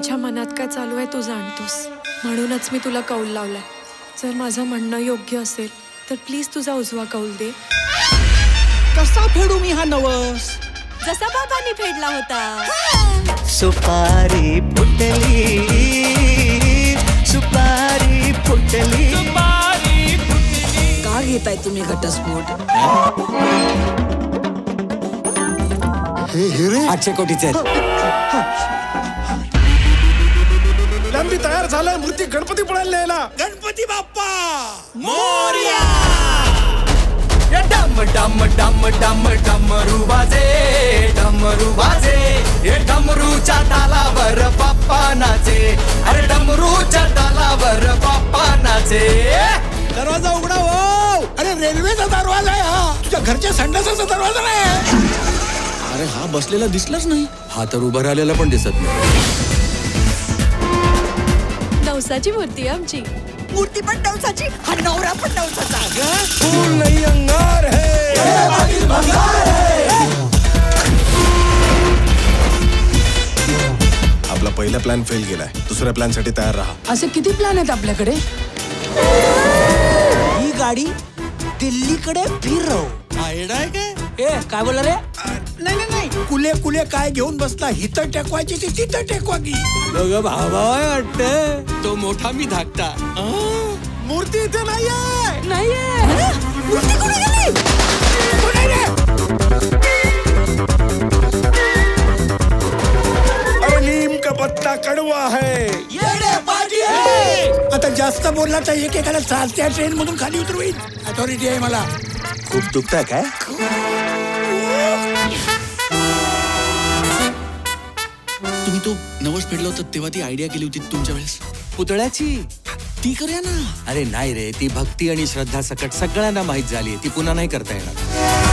माझ्या मनात काय चालू आहे तू जाणतोस. म्हणूनच मी तुला कौल लावलाय. जर माझं म्हणणं योग्य असेल तर प्लीज तुझा उजवा कौल दे. कसा फेडू मी हा नवस? जसा बाबांनी फेडला होता. सुपारी फुटली. सुपारी फुटली. का घेताय तुम्ही घटस्फोट? आठशे कोटीचे आहेत. लांबी तयार झालाय मूर्ती गणपती पडायला न्यायला गणपती बाप्पा! या डम डम डम डम डमरू वाजे डमरू वाजे हे डमरूच्या तालावर बाप्पा नाचे अरे डमरूच्या तालावर बाप्पा नाचे दरवाजा उघडा हो. अरे रेल्वेचा दरवाजा आहे हा. तुझ्या घरच्या संडासाचा दरवाजा नाही. अरे हा बसलेला दिसलाच नाही. हा तर उभं राहिलेला पण दिसत नाही. नवसाची मूर्ती आहे आमची. मूर्ती पण नवसाची हा नवरा पण नवसाचा फूल नाही अंगार है. आपला पहिला प्लॅन फेल गेलाय दुसऱ्या प्लॅनसाठी तयार राहा. असे किती प्लॅन आहेत आपल्याकडे? ही गाडी दिल्लीकडे फिरव. आहे काय? ए काय बोला रे? नाही नाही नाही. कुले कुले काय घेऊन बसला? हिथं टेकवायची ती तिथं टेकवा की बघ भावा वाटत मोठा मी धाकटा. मूर्ती इथे नाहीये. नाहीये. मूर्ती कुठे गेली? कुठे रे? अरे नीम का पत्ता कड़वा है! आता जास्त बोलला तर एकेकाला चालत्या ट्रेन मधून खाली उतरवीन. अथॉरिटी आहे मला. खूप दुखताय काय? तुम्ही तो नवस फेडला होता तेव्हा ती आयडिया केली होती तुमच्या वेळेस. पुतळ्याची? ती करूया ना. अरे नाही रे ती भक्ती आणि श्रद्धा सकट सगळ्यांना माहीत झाली ती पुन्हा नाही करता येणार.